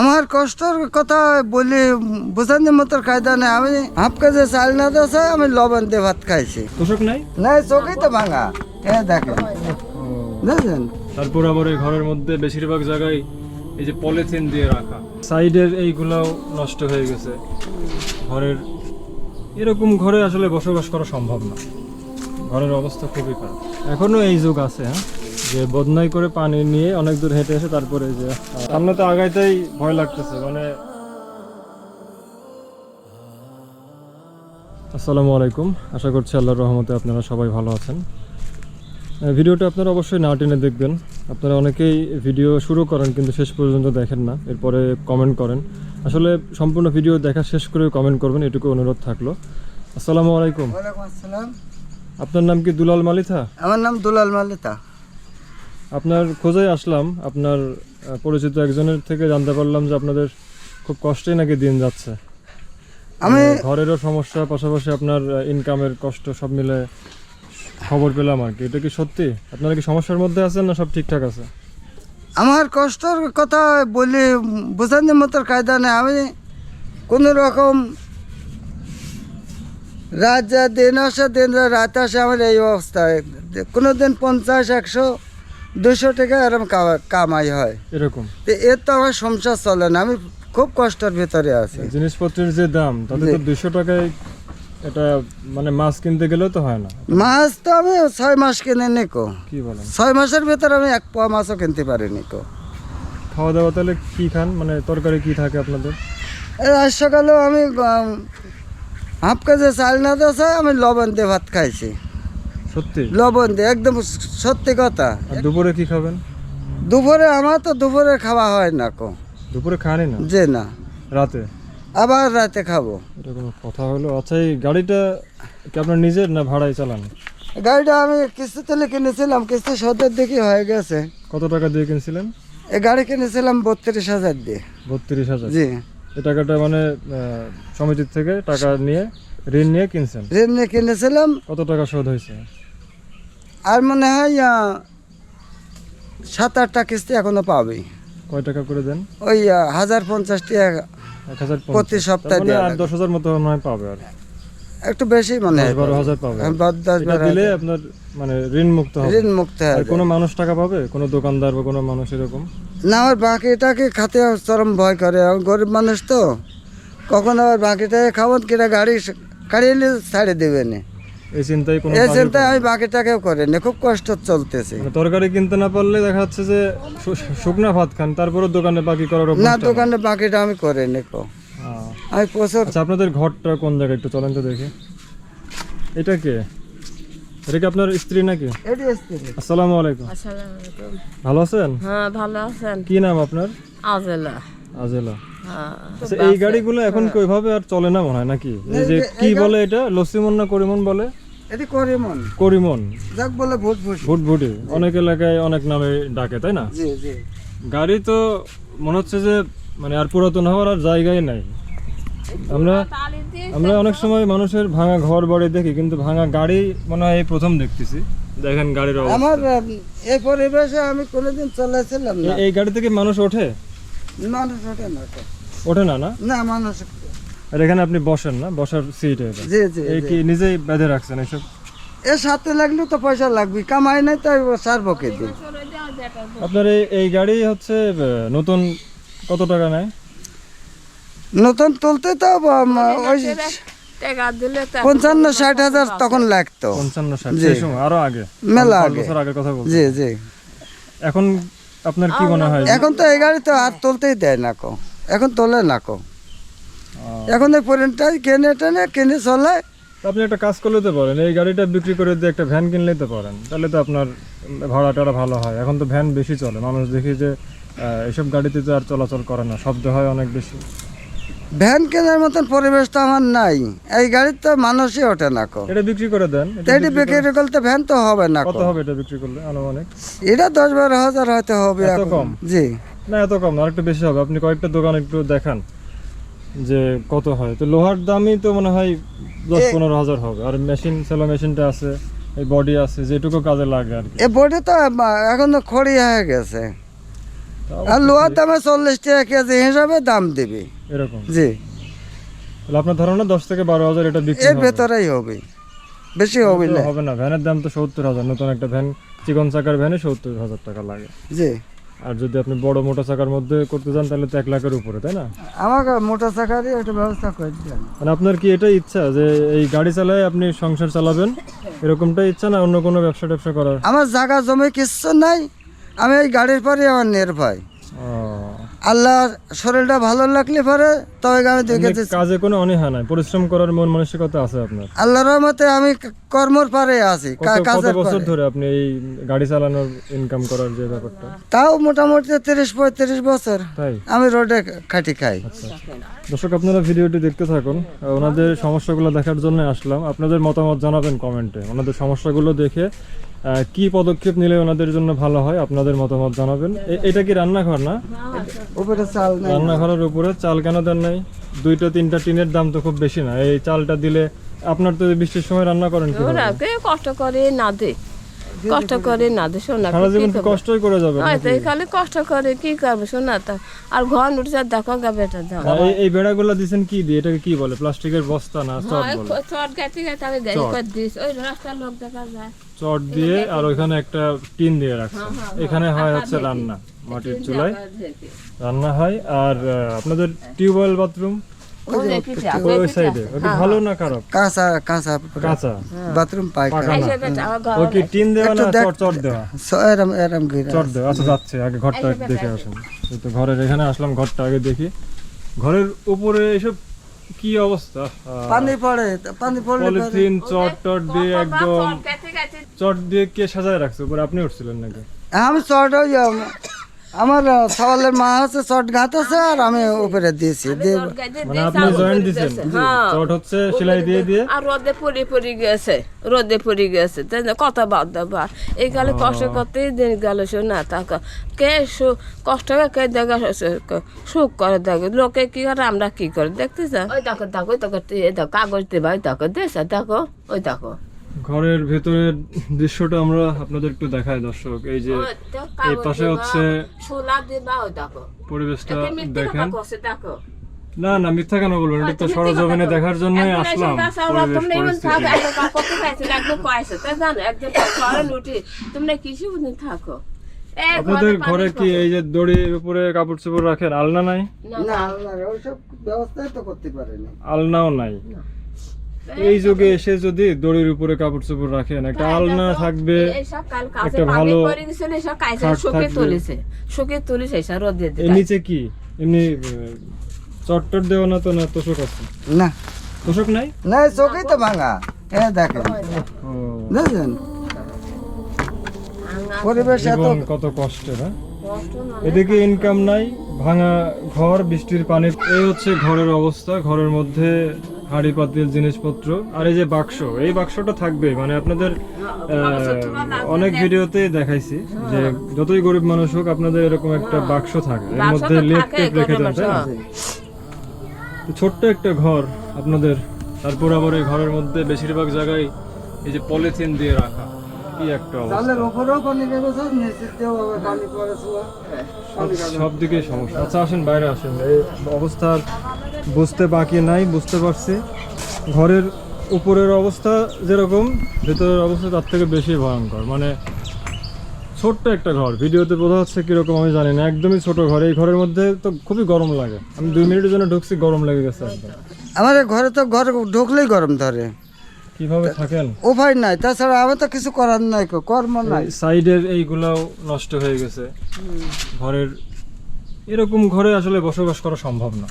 আমার কষ্টর কথা বলি বোঝানোর মতো কায়দা নেই। আমি হাফ কেজি চাল না দিয়েছে আমি লবণ দিয়ে ভাত খাইছি। তোষক নাই? না চোখেই তো ভাঙা। এ দেখেন। বুঝলেন তারপর আবার এই ঘরের মধ্যে বেশিরভাগ জায়গায় এই যে পলিথিন দিয়ে রাখা। সাইডের এইগুলাও নষ্ট হয়ে গেছে। ঘরের এরকম ঘরে আসলে বসবাস করা সম্ভব না। ঘরের অবস্থা খুবই খারাপ। এখনও এই যুগ আছে হ্যাঁ? যে বদনাই করে পানি নিয়ে অনেক দূর হেঁটে এসে তারপরে যে সামনে তো আগাইতেই ভয় লাগতেছে মানে আসসালামু আলাইকুম। আশা করছি আল্লাহর রহমতে আপনারা সবাই ভালো আছেন। ভিডিওটা আপনারা অবশ্যই না টেনে দেখবেন। আপনারা অনেকেই ভিডিও শুরু করেন কিন্তু শেষ পর্যন্ত দেখেন না এরপরে কমেন্ট করেন। আসলে সম্পূর্ণ ভিডিও দেখা শেষ করে কমেন্ট করবেন এটুকু অনুরোধ থাকল। আসসালামু আলাইকুম। আসসালাম। আপনার নাম কি দুলাল মালিথা আমার নাম দুলাল মালিতা। আপনার খোঁজে আসলাম আপনার পরিচিত একজনের থেকে জানতে পারলাম যে আপনাদের খুব কষ্টেই নাকি দিন যাচ্ছে। আমি মানে ঘরেরও সমস্যা পাশাপাশি আপনার ইনকামের কষ্ট সব মিলে খবর পেলাম আর কি। এটা কি সত্যি? আপনারা কি সমস্যার মধ্যে আছেন না সব ঠিকঠাক আছে? আমার কষ্টর কথা বলি বোঝানোর মতো কায়দা নেই। আমি কোনো রকম রাত যা দিন আসে দিন রাত আসে আমার এই অবস্থায় কোনো দিন পঞ্চাশ একশো দুশো টাকা এরকম কামাই হয়। এরকম? তো এর তো আমার সংসার চলে না আমি খুব কষ্টের ভিতরে আছি। জিনিসপত্রের যে দাম তাতে তো দুশো টাকায় এটা মানে মাছ কিনতে গেলেও তো হয় না। মাছ তো আমি ছয় মাস কিনে নিকো। কি বলেন? ছয় মাসের ভিতরে আমি এক পোয়া মাছও কিনতে পারিনি কো খাওয়া দাওয়া তাহলে কি খান? মানে তরকারি কি থাকে আপনাদের? আজ সকালেও আমি হাফ কেজি চাল না দিয়েছে আমি লবণ দিয়ে ভাত খাইছি। সত্যি? লবণ দিয়ে একদম সত্যি কথা। আর দুপুরে কি খাবেন? দুপুরে আমার তো দুপুরে খাওয়া হয় না কো। দুপুরে খানি না? যে না। রাতে? আবার রাতে খাব। এটা কথা হলো? আচ্ছা এই গাড়িটা কি আপনার নিজের না ভাড়ায় চালান? গাড়িটা আমি কিস্তি তুলে কিনেছিলাম কিস্তি সতের দিকে হয়ে গেছে। কত টাকা দিয়ে কিনছিলেন? এই গাড়ি কিনেছিলাম বত্রিশ হাজার দিয়ে। বত্রিশ হাজার? জি। এই টাকাটা মানে আহ, সমিতির থেকে টাকা নিয়ে ঋণ নিয়ে কিনছেন? ঋণ নিয়ে কিনেছিলাম। কত টাকা শোধ হয়েছে? আর মনে হয় সাত আটটা কিস্তি এখনও পাবি। কয় টাকা করে দেন? ওই হাজার পঞ্চাশ টাকা প্রতি সপ্তাহে মানে দশ হাজার মতো মনে হয় পাবে আর। একটু বেশি মনে বারো হাজার পাবে। হ্যাঁ, দিলে আপনার মানে ঋণ মুক্ত হবে ঋণ মুক্ত যায়। কোনো মানুষ টাকা পাবে? কোনো দোকানদার বা কোনো মানুষ এরকম? না আমার বাকিটাকে খাতে চরম ভয় করে? গরিব মানুষ তো। কখন আবার বাকিটাকে খাব কিনা গাড়ি গাড়ি এলে ছাড়ে দেবে না। এই চিন্তায় কোনো এই চিন্তায় আমি বাকিটাকেও করে না খুব কষ্ট চলতেছে। মানে তরকারি কিনতে না পারলে দেখা যাচ্ছে যে শুকনা ভাত খান তারপরে দোকানে বাকি করার না দোকানে বাকিটা আমি করে নি আমি প্রচুর আচ্ছা আপনাদের ঘরটা কোন জায়গায় একটু চলেন তো দেখি। এটা কে? এটা কি আপনার স্ত্রী নাকি? এটি স্ত্রী। আসসালামু আলাইকুম। আসসালামু আলাইকুম ভালো আছেন? হ্যাঁ ভালো আছেন। কি নাম আপনার? আজেলা। আজেলা। হ্যাঁ। আচ্ছা এই গাড়িগুলো এখন কি ওইভাবে আর চলে না মনে হয় নাকি? এই যে কি বলে এটা? লসিমন না করিমন বলে? এটি করে করিমন। যাক বলে ভুটভুটি। অনেক এলাকায় অনেক নামে ডাকে তাই না? জি জি। গাড়ি তো মনে হচ্ছে যে মানে আর পুরাতন হওয়ার আর জায়গায় নাই। আমরা আমরা অনেক সময় মানুষের ভাঙা ঘর বাড়ি দেখি কিন্তু ভাঙা গাড়ি মনে হয় এই প্রথম দেখতেছি। দেখেন গাড়ির। আমার এই পরিবেশে আমি কোনোদিন চলেছিলাম না। এই গাড়ি থেকে মানুষ ওঠে? মানুষ ওঠে না ওঠে। না না? না মানুষ আর এখানে আপনি বসেন না বসার সিট এটা। জি জি এই কি নিজেই বেঁধে রাখছেন এইসব? এর সাথে লাগলে তো পয়সা লাগবে কামাই নাই তাই সারবো কে দিই আপনার এই এই গাড়ি হচ্ছে নতুন কত টাকা নেয়? নতুন তুলতে তো ওই পঞ্চান্ন ষাট হাজার তখন লাগতো। পঞ্চান্ন ষাট আরও আগে। মেলা আগে। আগের কথা বলছি। জি জি। এখন আপনার কি মনে হয়? এখন তো এই গাড়ি তো আর তুলতেই দেয় না কো। এখন তোলে না কো। এখন এই পরিণটাই কেনে টেনে কিনে চলে। আপনি একটা কাজ করলে তো পারেন। এই গাড়িটা বিক্রি করে দিয়ে একটা ভ্যান কিনলে তো পারেন। তাহলে তো আপনার ভাড়া টাড়া ভালো হয়। এখন তো ভ্যান বেশি চলে। মানুষ দেখি যে আহ, এইসব গাড়িতে তো আর চলাচল করে না। শব্দ হয় অনেক বেশি। ভ্যান কেনার মতন পরিবেশ তো আমার নাই। এই গাড়ির তো মানুষই ওঠে না কো। এটা বিক্রি করে দেন। এটা বিক্রি করতে ভ্যান তো হবে না কত হবে এটা বিক্রি করলে আনুমানিক? এটা দশ বারো হাজার হয়তো হবে এত কম? জি। না এত কম না। আরেকটু বেশি হবে। আপনি কয়েকটা দোকান একটু দেখান। যে কত হয়। তো লোহার দামই তো মনে হয় দশ পনেরো হাজার হবে। আর মেশিন সেলো মেশিনটা আছে এই বডি আছে যেটুকু কাজে লাগে আর কি। এ বডি তো এখন তো খড়ি হয়ে গেছে। আর লোহার দামে চল্লিশ টাকা কেজি হিসাবে দাম দেবে। এরকম? জি। তাহলে আপনার ধারণা দশ থেকে বারো হাজার এটা বিক্রি এর ভেতরেই হবে। বেশি হবে না। হবে না। ভ্যানের দাম তো সত্তর হাজার। নতুন একটা ভ্যান চিকন চাকার ভ্যানে সত্তর হাজার টাকা লাগে। জি। আর যদি আপনি বড় মোটা চাকার মধ্যে করতে চান তাহলে তো এক লাখের উপরে তাই না? আমাকে মোটা চাকারই একটা ব্যবস্থা করে দেন মানে আপনার কি এটাই ইচ্ছা যে এই গাড়ি চালায় আপনি সংসার চালাবেন? এরকমটাই ইচ্ছা না অন্য কোনো ব্যবসা ট্যাবসা করার? আমার জায়গা জমি কিচ্ছু নাই আমি এই গাড়ির পরে আমার নির্ভয়। আল্লাহর শরীরটা ভালো লাগলে পরে তবে আমি দেখে এমনি কাজে কোনো অনীহা নাই পরিশ্রম করার মন মানসিকতা আছে আপনার? আল্লাহর রহমতে আমি কর্মর পারে আছি কত বছর ধরে আপনি এই গাড়ি চালানোর ইনকাম করার যে ব্যাপারটা? তাও মোটামুটি তিরিশ পঁয়ত্রিশ বছর। তাই? আমি রোডে খাটি খাই। আচ্ছা। দর্শক আপনারা ভিডিওটি দেখতে থাকুন। ওনাদের সমস্যাগুলো দেখার জন্য আসলাম। আপনাদের মতামত জানাবেন কমেন্টে। ওনাদের সমস্যাগুলো দেখে কি পদক্ষেপ নিলে ওনাদের জন্য ভালো হয়? আপনাদের মতামত জানাবেন। এটা কি রান্নাঘর না? উপরে চাল নাই। রান্নাঘরের উপরে। চাল কেন দেন নাই? দুইটা তিনটা টিনের দাম তো খুব বেশি না। এই চালটা দিলে আপনার তো বৃষ্টির সময় রান্না করেন কষ্ট করে না দে কষ্ট করে না দে শোনা সারা জীবন কষ্টই করে যাবে হয়তো খালি কষ্ট করে কি করবে? শোনা তো। আর ঘর উঠছে দেখো গা বেটা দাও এই বেড়াগুলো দিছেন কি দিয়ে? এটাকে কি বলে? প্লাস্টিকের বস্তা না চট বলে? চট গাছে গাছে আমি দেরি করে দিস। ওই রাস্তার লোক দেখা যায়। চট দিয়ে আর ওইখানে একটা টিন দিয়ে রাখছে এখানে হয়। হচ্ছে রান্না মাটির চুলায় রান্না হয়। আর আপনাদের টিউবওয়েল বাথরুম? ওই দেখিছে, ওই ওই সাইডে ওটা ভালো না খারাপ? কাঁচা কাঁচা কাঁচা। বাথরুম পায়খানা পাকা না। এসে বেটা আমার ঘর ও কি টিন দেওয়া না চট চট দেওয়া? এরম এরম চট দেওয়া। আচ্ছা যাচ্ছে আগে ঘরটা দেখে আসেন। তো ঘরের এখানে আসলাম ঘরটা আগে দেখি। ঘরের উপরে এসব কি অবস্থা? পানি পড়ে পানি পড়লে পলিথিন চট টট দিয়ে একদম চট দিয়ে কে সাজায় রাখছে? উপরে আপনি উঠছিলেন নাকি? আমি চট আমার সওয়ালের মা আছে চট গাঁত আছে আর আমি উপরে দিয়েছি। মানে আপনি জয়েন্ট করে হ্যাঁ। চট হচ্ছে সেলাই দিয়ে দিয়ে। আর রোদে পড়ে পড়ে গেছে রোদে পড়ে গেছে। তাই না? কত বাদ দেবা এই গালে কষ্ট করতেই দিন গেল শোনা তাকে কে সু- কষ্ট কে দেখা সুখ করে দেখো। লোকে কি করে আমরা কি করে? দেখতে চাই ওই দেখো দেখো তোকে দেখো দেখো কাগজ দেবা ওই দেখো দেশ দেখো ওই দেখো। ঘরের ভেতরের দৃশ্যটা আমরা আপনাদের একটু দেখাই দর্শক। এই যে এই পাশে হচ্ছে পরিবেশটা দেখেন। না না মিথ্যা কেন বলবেন? এটা তো সরজমিনে দেখার জন্যই আসলাম আপনাদের ঘরে কি এই যে দড়ির উপরে কাপড় চোপড় রাখেন? আলনা নাই? না, না। আল্লাহ ওইসব ব্যবস্থাই তো করতে পারেনি। আলনাও নাই? এই যুগে এসে যদি দড়ির উপরে কাপড় চোপড় রাখেন একটা আলনা থাকবে একটা ভালো থাকবে। তুলেছে রোদে নিচে কি? এমনি চটটট দেওয়া না তো না তোষক আছে? না। তোষক নাই? না চোখই তো ভাঙা। এ দেখেন। ও। বুঝলেন পরিবেশ এত কত কষ্টের হ্যাঁ? এদিকে ইনকাম নাই ভাঙা ঘর বৃষ্টির পানি এই হচ্ছে ঘরের অবস্থা ঘরের মধ্যে হাড়ি পাতিল জিনিসপত্র আর এই যে বাক্স এই বাক্সটা থাকবে মানে আপনাদের অনেক ভিডিওতে দেখাইছি যে যতই গরিব মানুষ হোক আপনাদের এরকম একটা বাক্স থাকে। এর মধ্যে লেপ টেপ রেখে দেন তাই না? ছোট্ট একটা ঘর আপনাদের তারপর আবার এই ঘরের মধ্যে বেশিরভাগ জায়গায় এই যে পলিথিন দিয়ে রাখা। কি একটা চালের উপরেও পানি গেছে নিচেতেও আবার পানি পড়েছিল সব দিকে সমস্যা। আচ্ছা আসেন বাইরে আসেন। এই অবস্থার বুঝতে বাকি নাই বুঝতে পারছি। ঘরের উপরের অবস্থা যেরকম ভেতরের অবস্থা তার থেকে বেশি ভয়ঙ্কর। মানে ছোট্ট একটা ঘর। ভিডিওতে বোঝা যাচ্ছে কীরকম আমি জানি না। একদমই ছোট ঘর। এই ঘরের মধ্যে তো খুবই গরম লাগে। আমি দুই মিনিটের জন্য ঢুকছি গরম লেগে গেছে আমার ঘরে তো ঘর ঢুকলেই গরম ধরে। কীভাবে থাকেন? উপায় নাই তাছাড়া আমার তো কিছু করার নাই কর্ম নাই। সাইডের এইগুলাও নষ্ট হয়ে গেছে। ঘরের এরকম ঘরে আসলে বসবাস করা সম্ভব না।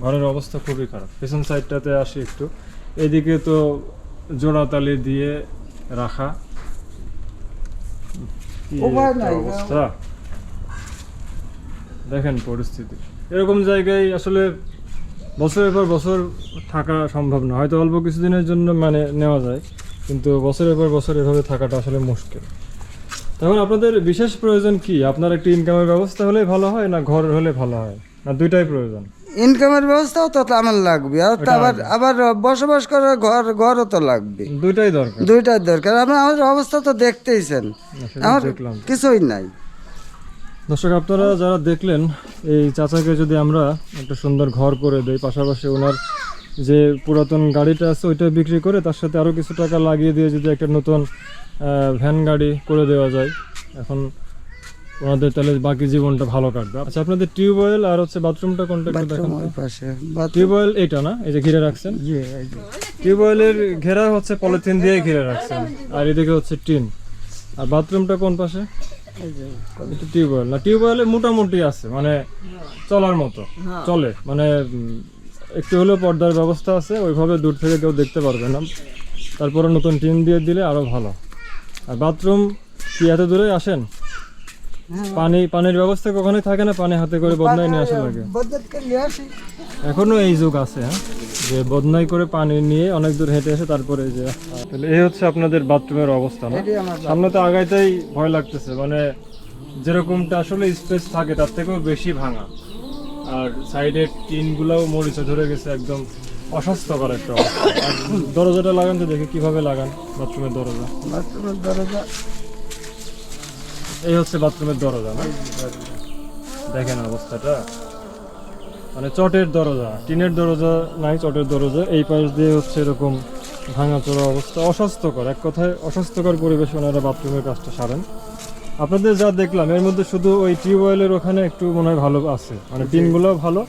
ঘরের অবস্থা খুবই খারাপ। পেছন সাইডটাতে আসি একটু। এদিকে তো জোড়াতালি দিয়ে রাখা। অবস্থা। দেখেন পরিস্থিতি। এরকম জায়গায় আসলে বছরের পর বছর থাকা সম্ভব না। হয়তো অল্প কিছুদিনের জন্য মানে নেওয়া যায় কিন্তু বছরের পর বছর এভাবে থাকাটা আসলে মুশকিল। তখন আপনাদের বিশেষ প্রয়োজন কি? আপনার একটি ইনকামের ব্যবস্থা হলে ভালো হয় না ঘর হলে ভালো হয়? না দুইটাই প্রয়োজন? ইনকামের ব্যবস্থাও তো আমার লাগবে। আর আবার আবার বসবাস করার ঘর ঘরও তো লাগবে। দুইটাই দরকার। দুইটাই দরকার। আমরা আমাদের অবস্থা তো দেখতেইছেন। আমার কিছুই নাই। দর্শক আপনারা যারা দেখলেন এই চাচাকে যদি আমরা একটা সুন্দর ঘর করে দেই পাশাপাশি ওনার যে পুরাতন গাড়িটা আছে ওইটা বিক্রি করে তার সাথে আরও কিছু টাকা লাগিয়ে দিয়ে যদি একটা নতুন ভ্যান গাড়ি করে দেওয়া যায় এখন ওনাদের তাহলে বাকি জীবনটা ভালো কাটবে। আচ্ছা আপনাদের টিউবওয়েল আর হচ্ছে বাথরুমটা কোনটা একটু বাথরুম দেখান। পাশে। টিউবওয়েল এটা না? এই যে ঘিরে রাখছেন? এই টিউবওয়েলের ঘেরা হচ্ছে পলিথিন দিয়ে ঘিরে রাখছেন। আর এদিকে হচ্ছে টিন। আর বাথরুমটা কোন পাশে? টিউবওয়েল। না টিউবওয়েলে মোটামুটি আছে মানে চলার মতো। চলে মানে একটু হলেও পর্দার ব্যবস্থা আছে ওইভাবে দূর থেকে কেউ দেখতে পারবে না। তারপরে নতুন টিন দিয়ে দিলে আরও ভালো। আর বাথরুম কি এত দূরে আসেন? হ্যাঁ। পানি পানির ব্যবস্থা কখনোই থাকে না পানি হাতে করে বদনাই নিয়ে আসা লাগে। এখনও এই যুগ আছে হ্যাঁ? যে বদনাই করে পানি নিয়ে অনেক দূর হেঁটে এসে তারপরে যে তাহলে এই হচ্ছে আপনাদের বাথরুমের অবস্থা না? সামনে তো আগাইতেই ভয় লাগতেছে মানে যেরকমটা আসলে স্পেস থাকে তার থেকেও বেশি ভাঙা। আর সাইডের টিন গুলাও মরিচে ধরে গেছে একদম অস্বাস্থ্যকর একটা অবস্থা। দরজাটা লাগান তো দেখি কীভাবে লাগান বাথরুমের দরজা। বাথরুমের দরজা। এই হচ্ছে বাথরুমের দরজা না? দেখেন অবস্থাটা। মানে চটের দরজা টিনের দরজা নাই চটের দরজা। এই পাশ দিয়ে হচ্ছে এরকম ভাঙাচোরা অবস্থা। অস্বাস্থ্যকর এক কথায় অস্বাস্থ্যকর পরিবেশে ওনারা বাথরুমের কাজটা সারেন। আপনাদের যা দেখলাম এর মধ্যে শুধু ওই টিউবওয়েলের ওখানে একটু মনে হয় ভালো আছে। মানে টিনগুলো ভালো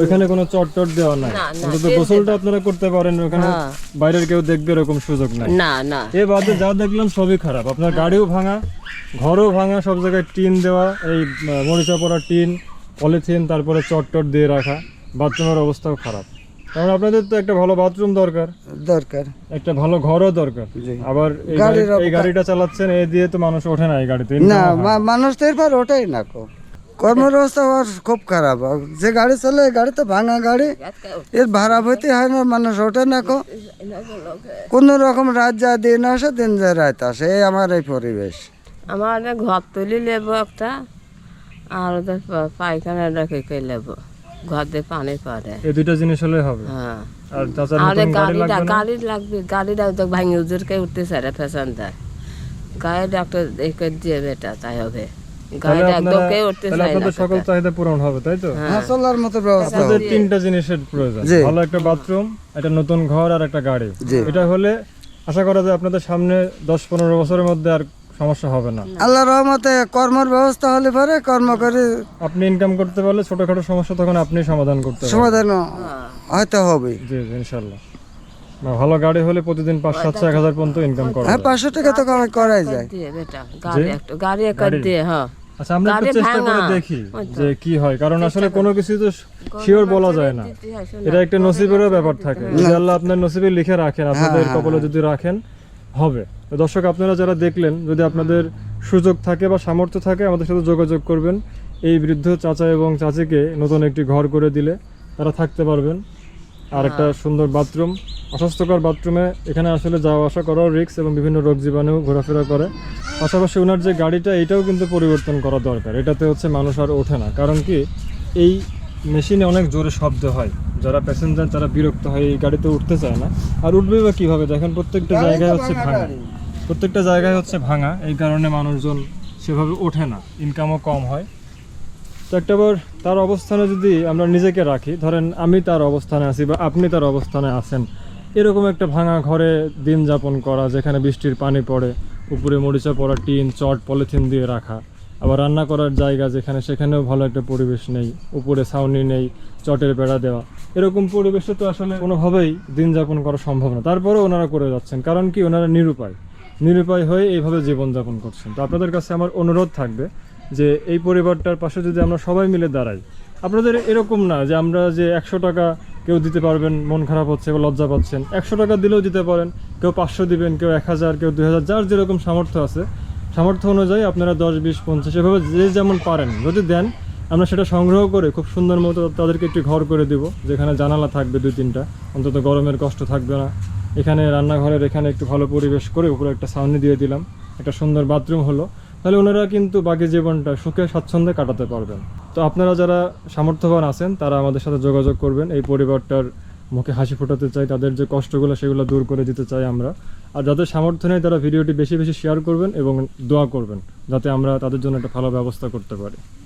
ওইখানে কোনো চট টট দেওয়া নাই। অন্তত গোসলটা আপনারা করতে পারেন ওখানে হ্যাঁ। বাইরের কেউ দেখবে এরকম সুযোগ নাই। না না। এ বাদে যা দেখলাম সবই খারাপ। আপনার গাড়িও ভাঙা ঘরও ভাঙা সব জায়গায় টিন দেওয়া এই মরিচা পড়া টিন পলিথিন তারপরে চটটট দিয়ে রাখা বাথরুমের অবস্থাও খারাপ। কারণ আপনাদের তো একটা ভালো বাথরুম দরকার। দরকার। একটা ভালো ঘরও দরকার। আবার এই গাড়ি- গাড়িটা চালাচ্ছেন এ দিয়ে তো মানুষ ওঠে না এই গাড়িতে না মানুষ তো এরপর ওটাই না কো। কর্মব্যবস্থা ওর খুব খারাপ। যে গাড়ি চলে এই গাড়ি তো ভাঙা গাড়ি। এর ভাড়া ভর্তি হয় না মানুষ ওঠে না কো। কোন রকম রাত যা দিন আসে দিন যায় রাত আসে। এই আমার এই পরিবেশ। আমার ঘর তুলি লেবো একটা। আর ওদের পা- পায়খানা রেখে কে লেবো? ঘর পানি পড়ে। এই দুইটা জিনিস হলে হবে। হ্যাঁ। আর গাড়িটা গাড়ি লাগবে গাড়িটা তো ভাঙি উঠতে সারে ফ্যাশন দেয় গায়ে ডাক্তার দেখে দিয়ে বেটা তাই হবে। গাড়িটা একদম কে উঠতে চায় না সকল চাহিদা পূরণ হবে তাই তো? হ্যাঁ। হ্যাঁ চলার মতো ব্যবস্থা আপনাদের তিনটা জিনিসের প্রয়োজন। ভালো একটা বাথরুম একটা নতুন ঘর আর একটা গাড়ি। এটা হলে আশা করা যায় আপনাদের সামনে দশ পনেরো বছরের মধ্যে আর সমস্যা হবে না। আল্লাহ রহমতে কর্মের ব্যবস্থা হলে পরে কর্ম করে আপনি ইনকাম করতে পারলে ছোটখাটো সমস্যা তখন আপনি সমাধান করতে পারবেন। সমাধান হয়তো হবে। জি জি ইনশাল্লাহ না ভালো গাড়ি হলে প্রতিদিন পাঁচ সাতশো এক হাজার পর্যন্ত ইনকাম করা হ্যাঁ পাঁচশো টাকা তো কামাই করাই যায়। গাড়ি একটা গাড়ি একটা দিয়ে হ্যাঁ। আচ্ছা আমরা একটু চেষ্টা করে দেখি যে কি হয়। কারণ আসলে কোনো কিছু তো শিওর বলা যায় না। এটা একটা নসিবেরও ব্যাপার থাকে। আল্লাহ আপনার নসিবে লিখে রাখেন আপনাদের হ্যাঁ, কপালে যদি রাখেন হবে। দর্শক আপনারা যারা দেখলেন যদি আপনাদের সুযোগ থাকে বা সামর্থ্য থাকে আমাদের সাথে যোগাযোগ করবেন। এই বৃদ্ধ চাচা এবং চাচিকে নতুন একটি ঘর করে দিলে তারা থাকতে পারবেন। আর একটা সুন্দর বাথরুম অস্বাস্থ্যকর বাথরুমে এখানে আসলে যাওয়া আসা করাও রিস্ক এবং বিভিন্ন রোগ জীবাণু ঘোরাফেরা করে। পাশাপাশি ওনার যে গাড়িটা এটাও কিন্তু পরিবর্তন করা দরকার। এটাতে হচ্ছে মানুষ আর ওঠে না। কারণ কি? এই মেশিনে অনেক জোরে শব্দ হয়। যারা প্যাসেঞ্জার তারা বিরক্ত হয় এই গাড়িতে উঠতে চায় না। আর উঠবে বা কীভাবে? দেখেন প্রত্যেকটা জায়গায় হচ্ছে ভাঙা প্রত্যেকটা জায়গায় হচ্ছে ভাঙা। এই কারণে মানুষজন সেভাবে ওঠে না। ইনকামও কম হয়। তো একটাবার তার অবস্থানে যদি আমরা নিজেকে রাখি ধরেন আমি তার অবস্থানে আছি বা আপনি তার অবস্থানে আছেন এরকম একটা ভাঙা ঘরে দিন যাপন করা যেখানে বৃষ্টির পানি পড়ে উপরে মরিচা পড়া টিন চট পলিথিন দিয়ে রাখা আবার রান্না করার জায়গা যেখানে, সেখানেও ভালো একটা পরিবেশ নেই। উপরে ছাউনি নেই, চটের বেড়া দেওয়া। এরকম পরিবেশে তো আসলে কোনোভাবেই দিন যাপন করা সম্ভব না। তারপরেও ওনারা করে যাচ্ছেন, কারণ কি ওনারা নিরুপায়। নিরুপায় হয়ে এইভাবে জীবনযাপন করছেন। তো আপনাদের কাছে আমার অনুরোধ থাকবে যে এই পরিবারটার পাশে যদি আমরা সবাই মিলে দাঁড়াই, আপনাদের এরকম না যে আমরা যে একশো টাকা কেউ দিতে পারবেন, মন খারাপ হচ্ছে বা লজ্জা পাচ্ছেন, একশো টাকা দিলেও দিতে পারেন, কেউ পাঁচশো দিবেন, কেউ এক হাজার, কেউ দুই হাজার, যার যেরকম সামর্থ্য আছে সামর্থ্য অনুযায়ী আপনারা দশ, বিশ, পঞ্চাশ, এভাবে যে যেমন পারেন, যদি দেন, আমরা সেটা সংগ্রহ করে খুব সুন্দর মতো তাদেরকে একটি ঘর করে দিব, যেখানে জানালা থাকবে দুই, তিনটা। অন্তত গরমের কষ্ট থাকবে না। এখানে রান্নাঘরের এখানে একটু ভালো পরিবেশ করে উপরে একটা সাউনি দিয়ে দিলাম। একটা সুন্দর বাথরুম হলো। তাহলে ওনারা কিন্তু বাকি জীবনটা সুখে, স্বাচ্ছন্দ্যে কাটাতে পারবেন। তো আপনারা যারা সামর্থ্যবান আছেন, তারা আমাদের সাথে যোগাযোগ করবেন। এই পরিবারটার মুখে হাসি ফোটাতে চাই। তাদের যে কষ্টগুলো, সেগুলো দূর করে দিতে চাই আমরা। আর যাদের সামর্থ্য নেই তারা ভিডিওটি বেশি বেশি শেয়ার করবেন এবং দোয়া করবেন, যাতে আমরা তাদের জন্য একটা ভালো ব্যবস্থা করতে পারি।